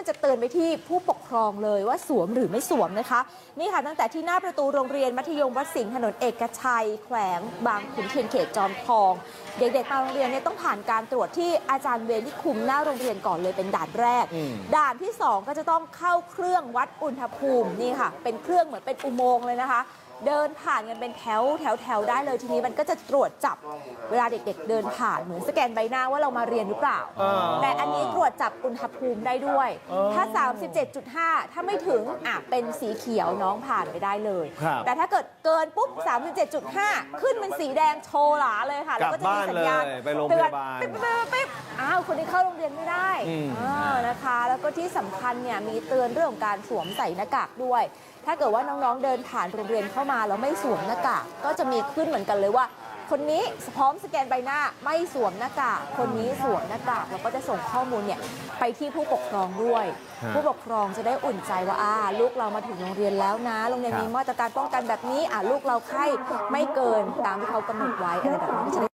มันจะเตือนไปที่ผู้ปกครองเลยว่าสวมหรือไม่สวมนะคะ นี่ค่ะตั้งแต่ที่หน้าประตูโรงเรียนมัธยมวัดสิงห์ถนนเอกชัย แขวง บางขุนเทียนเขตจอมทอง เด็กๆมาโรงเรียนเนี่ยต้องผ่านการตรวจที่อาจารย์เวรที่คุมหน้าโรงเรียนก่อนเลยเป็นด่านแรกอืมด่านที่ 2 ก็จะต้องเข้าเครื่องวัดอุณหภูมินี่ค่ะ เป็นเครื่องเหมือนเป็นอุโมงค์เลยนะคะเดินผ่านกันเป็นแถวแถวแถวได้เลยทีนี้มันก็จะตรวจจับเวลาเด็ก ๆ เดินผ่านเหมือนสแกนใบหน้าว่าเรามาเรียนหรือเปล่าอ่าแต่อันนี้ตรวจจับ อุณหภูมิได้ด้วยอ๋อถ้า 37.5 ถ้าไม่ถึงอะเป็นสีเขียวน้องผ่านไปได้เลย ครับแต่ถ้าเกิดเกินปุ๊บ 37.5 ขึ้นเป็นสีแดงโชว์หลาเลยค่ะ แล้วก็จะมีสัญญาณกลับบ้านเลยไปโรงเตือนพยาบาลปิ๊บปิ๊บปิ๊บอ้าวคนนี้เข้าโรงเรียนไม่ได้อืม อ่านะคะ แล้วก็ที่สำคัญเนี่ยมีเตือนเรื่องของการสวมใส่หน้ากากด้วย ถ้าเกิดว่าน้องๆเดินผ่านโรงเรียนเข้ามาแล้วไม่สวมหน้ากากก็จะมีขึ้นเหมือนกันเลยว่า คนนี้พร้อมสแกนใบหน้าไม่สวมหน้ากากคนนี้สวมหน้ากากแล้วก็จะส่งข้อมูลเนี่ยไปที่ผู้ปกครองด้วย ฮะผู้ปกครองจะได้อุ่นใจว่าอ่าลูกเรามาถึงโรงเรียนแล้วนะโรงเรียนครับมีมาตรการป้องกันแบบนี้อ่าลูกเราไข้ไม่เกินตามที่เขากำหนดไว้อะไรแบบนี้ก็จะได้